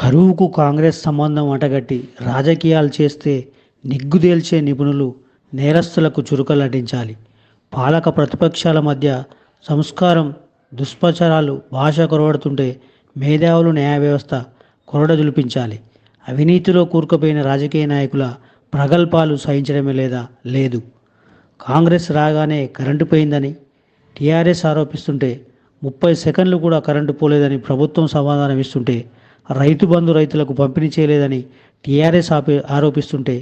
కరువుకు కాంగ్రెస్ సంబంధం అంటగట్టి రాజకీయాలు చేస్తే నిగ్గుదేల్చే నిపుణులు నేరస్తులకు చురుకలటించాలి పాలక ప్రతిపక్షాల మధ్య సంస్కారం దుష్ప్రచారాలు భాష కొరవడుతుంటే మేధావులు న్యాయ వ్యవస్థ కొరడ జులిపించాలి అవినీతిలో కూరుకుపోయిన రాజకీయ నాయకుల ప్రగల్భాలు సహించడమే లేదా? లేదు. కాంగ్రెస్ రాగానే కరెంటు పోయిందని టీఆర్ఎస్ ఆరోపిస్తుంటే ముప్పై సెకండ్లు కూడా కరెంటు పోలేదని ప్రభుత్వం సమాధానం ఇస్తుంటే రైతు బంధు రైతులకు పంపిణీ చేయలేదని టీఆర్ఎస్ ఆపి ఆరోపిస్తుంటే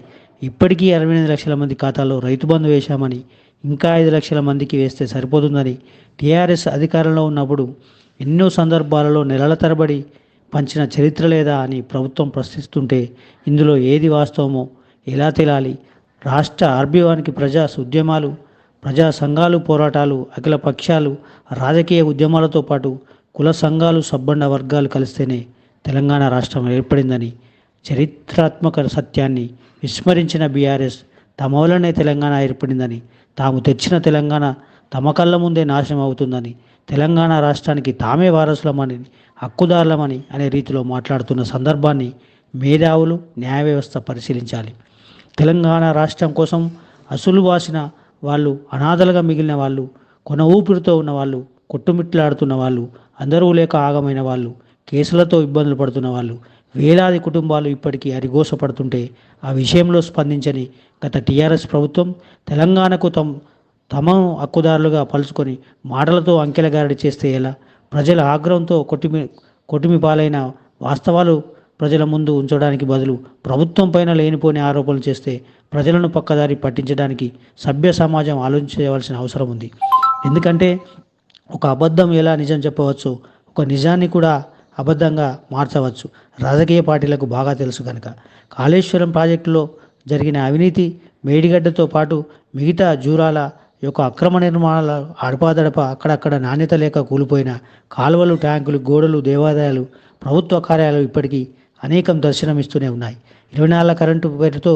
ఇప్పటికీ అరవై ఎనిమిది లక్షల మంది ఖాతాలో రైతు బంధు వేశామని ఇంకా ఐదు లక్షల మందికి వేస్తే సరిపోతుందని టీఆర్ఎస్ అధికారంలో ఉన్నప్పుడు ఎన్నో సందర్భాలలో నెలల తరబడి పంచిన చరిత్ర లేదా అని ప్రభుత్వం ప్రశ్నిస్తుంటే ఇందులో ఏది వాస్తవమో ఎలా తేలాలి? రాష్ట్ర ఆర్బీవానికి ప్రజా ఉద్యమాలు ప్రజా సంఘాలు పోరాటాలు అఖిల పక్షాలు రాజకీయ ఉద్యమాలతో పాటు కుల సంఘాలు సబ్బండ వర్గాలు కలిస్తేనే తెలంగాణ రాష్ట్రం ఏర్పడిందని చరిత్రాత్మక సత్యాన్ని విస్మరించిన బీఆర్ఎస్ తమ వల్లనే తెలంగాణ ఏర్పడిందని తాము తెచ్చిన తెలంగాణ తమ కళ్ళ ముందే నాశనం అవుతుందని తెలంగాణ రాష్ట్రానికి తామే వారసులమని హక్కుదారులమని అనే రీతిలో మాట్లాడుతున్న సందర్భాన్ని మేధావులు న్యాయ వ్యవస్థ పరిశీలించాలి. తెలంగాణ రాష్ట్రం కోసం అసలు వాసిన వాళ్ళు అనాథలుగా మిగిలిన వాళ్ళు కొన ఊపిరితో ఉన్న వాళ్ళు కొట్టుమిట్లాడుతున్న వాళ్ళు అందరూ లేక ఆగమైన వాళ్ళు కేసులతో ఇబ్బందులు పడుతున్న వాళ్ళు వేలాది కుటుంబాలు ఇప్పటికీ అరిగోసపడుతుంటే ఆ విషయంలో స్పందించని గత టీఆర్ఎస్ ప్రభుత్వం తెలంగాణకు తమ తమను హక్కుదారులుగా పలుచుకొని మాటలతో అంకెలగారడి చేస్తే ఎలా? ప్రజల ఆగ్రహంతో కొట్టిమి కొటిమి పాలైన వాస్తవాలు ప్రజల ముందు ఉంచడానికి బదులు ప్రభుత్వం పైన లేనిపోని ఆరోపణలు చేస్తే ప్రజలను పక్కదారి పట్టించడానికి సభ్య సమాజం ఆలోచించవలసిన అవసరం ఉంది. ఎందుకంటే ఒక అబద్ధం ఎలా నిజం చెప్పవచ్చు ఒక నిజాన్ని కూడా అబద్ధంగా మార్చవచ్చు. రాజకీయ పార్టీలకు బాగా తెలుసు కనుక కాళేశ్వరం ప్రాజెక్టులో జరిగిన అవినీతి మేడిగడ్డతో పాటు మిగతా జూరాల యొక్క అక్రమ నిర్మాణాల అడపాదడప అక్కడక్కడ నాణ్యత లేక కూలిపోయిన కాలువలు ట్యాంకులు గోడలు దేవాలయాలు ప్రభుత్వ కార్యాలయాలు ఇప్పటికీ అనేకం దర్శనమిస్తూనే ఉన్నాయి. ఇరవై నాలుగు కరెంటు పేరుతో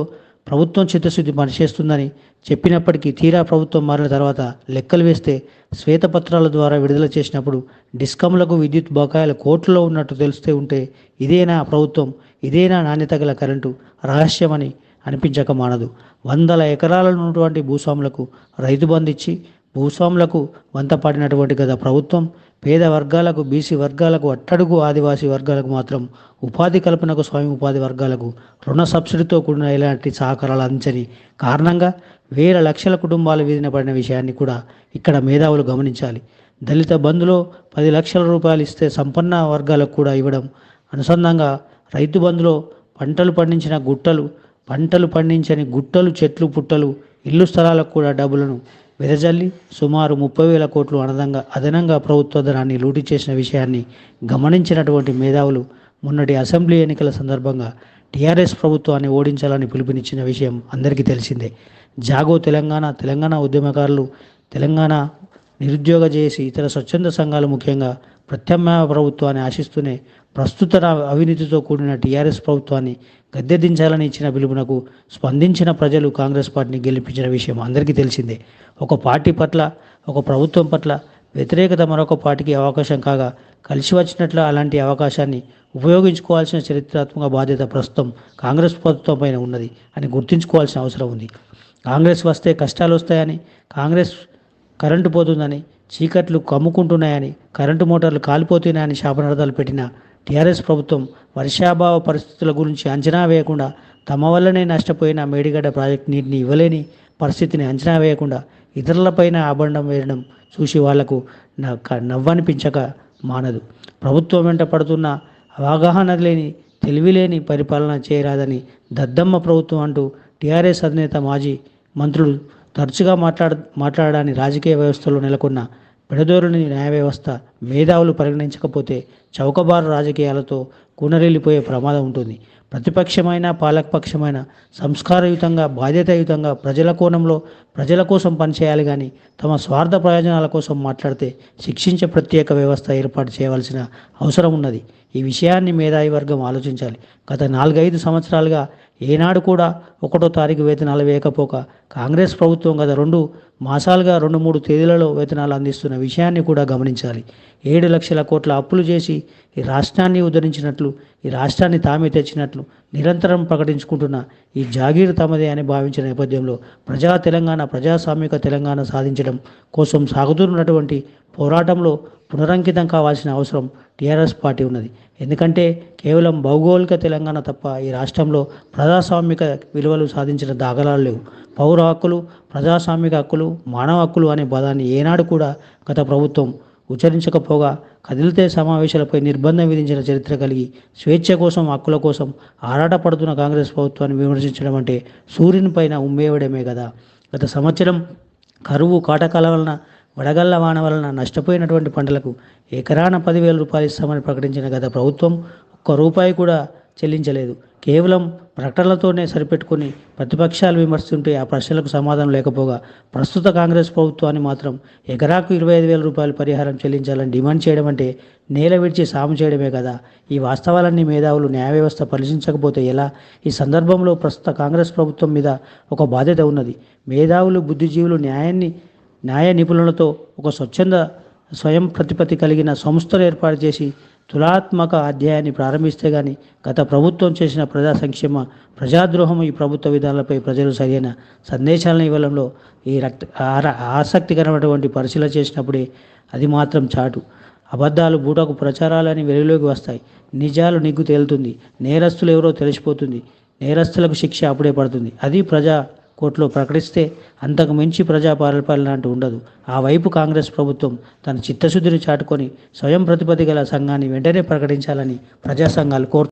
ప్రభుత్వం చిత్తశుద్ధి పనిచేస్తుందని చెప్పినప్పటికీ తీరా ప్రభుత్వం మారిన తర్వాత లెక్కలు వేస్తే శ్వేతపత్రాల ద్వారా విడుదల చేసినప్పుడు డిస్కంలకు విద్యుత్ బకాయిలు కోట్లలో ఉన్నట్టు తెలిస్తే ఉంటే ఇదేనా ప్రభుత్వం ఇదేనా నాణ్యత గల కరెంటు రహస్యమని అనిపించక మానదు. వందల ఎకరాల ఉన్నటువంటి భూస్వాములకు రైతు బంధిచ్చి భూస్వాములకు వంతపడినటువంటి గత ప్రభుత్వం పేద వర్గాలకు బీసీ వర్గాలకు అట్టడుగు ఆదివాసీ వర్గాలకు మాత్రం ఉపాధి కల్పనకు స్వయం ఉపాధి వర్గాలకు రుణ సబ్సిడీతో కూడిన ఇలాంటి సహకారాలు అందించని కారణంగా వేల లక్షల కుటుంబాలు వీధిన పడిన విషయాన్ని కూడా ఇక్కడ మేధావులు గమనించాలి. దళిత బంధులో పది లక్షల రూపాయలు ఇస్తే సంపన్న వర్గాలకు కూడా ఇవ్వడం అనుసంధానంగా రైతు బంధులో పంటలు పండించిన గుట్టలు పంటలు పండించని గుట్టలు చెట్లు పుట్టలు ఇల్లు స్థలాలకు కూడా డబ్బులను వెదజల్లి సుమారు ముప్పై వేల కోట్లు అనదంగా అదనంగా ప్రభుత్వ ధనాన్ని లూటీ చేసిన విషయాన్ని గమనించినటువంటి మేధావులు మొన్నటి అసెంబ్లీ ఎన్నికల సందర్భంగా టీఆర్ఎస్ ప్రభుత్వాన్ని ఓడించాలని పిలుపునిచ్చిన విషయం అందరికీ తెలిసిందే. జాగో తెలంగాణ తెలంగాణ ఉద్యమకారులు తెలంగాణ నిరుద్యోగ చేసి ఇతర స్వచ్ఛంద సంఘాలు ముఖ్యంగా ప్రత్యామ్నాయ ప్రభుత్వాన్ని ఆశిస్తూనే ప్రస్తుత అవినీతితో కూడిన టీఆర్ఎస్ ప్రభుత్వాన్ని గద్దెదించాలని ఇచ్చిన పిలుపునకు స్పందించిన ప్రజలు కాంగ్రెస్ పార్టీని గెలిపించిన విషయం అందరికీ తెలిసిందే. ఒక పార్టీ పట్ల ఒక ప్రభుత్వం పట్ల వ్యతిరేకత మరొక పార్టీకి అవకాశం కాగా కలిసి వచ్చినట్లు అలాంటి అవకాశాన్ని ఉపయోగించుకోవాల్సిన చరిత్రాత్మక బాధ్యత ప్రస్తుతం కాంగ్రెస్ ప్రభుత్వం పైన ఉన్నది అని గుర్తుంచుకోవాల్సిన అవసరం ఉంది. కాంగ్రెస్ వస్తే కష్టాలు వస్తాయని కాంగ్రెస్ కరెంటు పోతుందని చీకట్లు కమ్ముకుంటున్నాయని కరెంటు మోటార్లు కాలిపోతున్నాయని శాపనార్థాలు పెట్టిన టీఆర్ఎస్ ప్రభుత్వం వర్షాభావ పరిస్థితుల గురించి అంచనా వేయకుండా తమ వల్లనే నష్టపోయిన మేడిగడ్డ ప్రాజెక్టు నీటిని ఇవ్వలేని పరిస్థితిని అంచనా వేయకుండా ఇతరులపైన అబండం వేయడం చూసి వాళ్ళకు నవ్వనిపించక మానదు. ప్రభుత్వం వెంట పడుతున్న అవగాహన లేని తెలివిలేని పరిపాలన చేయరాదని దద్దమ్మ ప్రభుత్వం అంటూ టీఆర్ఎస్ అధినేత మాజీ మంత్రులు తరచుగా మాట్లాడ మాట్లాడడాన్ని రాజకీయ వ్యవస్థలో నెలకొన్న పెడదోరుని న్యాయ వ్యవస్థ మేధావులు పరిగణించకపోతే చౌకబారు రాజకీయాలతో కూనరెల్లిపోయే ప్రమాదం ఉంటుంది. ప్రతిపక్షమైన పాలకపక్షమైన సంస్కారయుతంగా బాధ్యతాయుతంగా ప్రజల కోణంలో ప్రజల కోసం పనిచేయాలి కానీ తమ స్వార్థ ప్రయోజనాల కోసం మాట్లాడితే శిక్షించే ప్రత్యేక వ్యవస్థ ఏర్పాటు చేయవలసిన అవసరం ఉన్నది. ఈ విషయాన్ని మేధావి వర్గం ఆలోచించాలి. గత నాలుగైదు సంవత్సరాలుగా ఏనాడు కూడా ఒకటో తారీఖు వేతనాలు వేయకపోక కాంగ్రెస్ ప్రభుత్వం గత రెండు మాసాలుగా రెండు మూడు తేదీలలో వేతనాలు అందిస్తున్న విషయాన్ని కూడా గమనించాలి. ఏడు లక్షల కోట్ల అప్పులు చేసి ఈ రాష్ట్రాన్ని ఉద్ధరించినట్లు ఈ రాష్ట్రాన్ని తామే తెచ్చినట్లు నిరంతరం ప్రకటించుకుంటున్న ఈ జాగీర్ తమదే అని భావించిన నేపథ్యంలో ప్రజా తెలంగాణ ప్రజాస్వామిక తెలంగాణ సాధించడం కోసం సాగుతున్నటువంటి పోరాటంలో పునరంకితం కావాల్సిన అవసరం టీఆర్ఎస్ పార్టీ ఉన్నది. ఎందుకంటే కేవలం భౌగోళిక తెలంగాణ తప్ప ఈ రాష్ట్రంలో ప్రజాస్వామిక విలువలు సాధించిన దాఖలాలు లేవు. పౌర హక్కులు ప్రజాస్వామిక హక్కులు మానవ హక్కులు అనే పదాన్ని ఏనాడు కూడా గత ప్రభుత్వం ఉచ్చరించకపోగా కదిలితే సమావేశాలపై నిర్బంధం విధించిన చరిత్ర కలిగి స్వేచ్ఛ కోసం హక్కుల కోసం ఆరాటపడుతున్న కాంగ్రెస్ ప్రభుత్వాన్ని విమర్శించడం అంటే సూర్యుని పైన ఉమ్మేయడమే కదా. గత సంవత్సరం కరువు కాటకాల వలన వడగళ్ళ వాన వలన నష్టపోయినటువంటి పంటలకు ఎకరాన పదివేల రూపాయలు ఇస్తామని ప్రకటించిన గత ప్రభుత్వం ఒక్క రూపాయి కూడా చెల్లించలేదు. కేవలం ప్రకటనలతోనే సరిపెట్టుకుని ప్రతిపక్షాలు విమర్శిస్తుంటే ఆ ప్రశ్నలకు సమాధానం లేకపోగా ప్రస్తుత కాంగ్రెస్ ప్రభుత్వాన్ని మాత్రం ఎకరాకు ఇరవై ఐదు వేల రూపాయలు పరిహారం చెల్లించాలని డిమాండ్ చేయడం అంటే నేల విడిచి సాము చేయడమే కదా. ఈ వాస్తవాలన్నీ మేధావులు న్యాయ వ్యవస్థ పరిశీలించకపోతే ఎలా? ఈ సందర్భంలో ప్రస్తుత కాంగ్రెస్ ప్రభుత్వం మీద ఒక బాధ్యత ఉన్నది. మేధావులు బుద్ధిజీవులు న్యాయాన్ని న్యాయ నిపుణులతో ఒక స్వచ్ఛంద స్వయం ప్రతిపత్తి కలిగిన సంస్థలు ఏర్పాటు చేసి తులాత్మక అధ్యాయాన్ని ప్రారంభిస్తే కానీ గత ప్రభుత్వం చేసిన ప్రజా సంక్షేమ ప్రజాద్రోహం ఈ ప్రభుత్వ విధానాలపై ప్రజలు సరైన సందేశాలను ఇవ్వడంలో ఈ రక్త ఆర- ఆసక్తికరమైనటువంటి పరిశీలన చేసినప్పుడే అది మాత్రం చాటు. అబద్ధాలు బూటకు ప్రచారాలని వెలుగులోకి వస్తాయి. నిజాలు నిగ్గు తేలుతుంది. నేరస్తులు ఎవరో తెలిసిపోతుంది. నేరస్తులకు శిక్ష అప్పుడే పడుతుంది. అది ప్రజా కోర్టులో ప్రకటిస్తే అంతకు మించి ప్రజా పరిపాలన లాంటి ఉండదు. ఆ వైపు కాంగ్రెస్ ప్రభుత్వం తన చిత్తశుద్ధిని చాటుకొని స్వయం ప్రతిపత్తి గల సంఘాన్ని వెంటనే ప్రకటించాలని ప్రజా సంఘాలు కోరుతున్నాయి.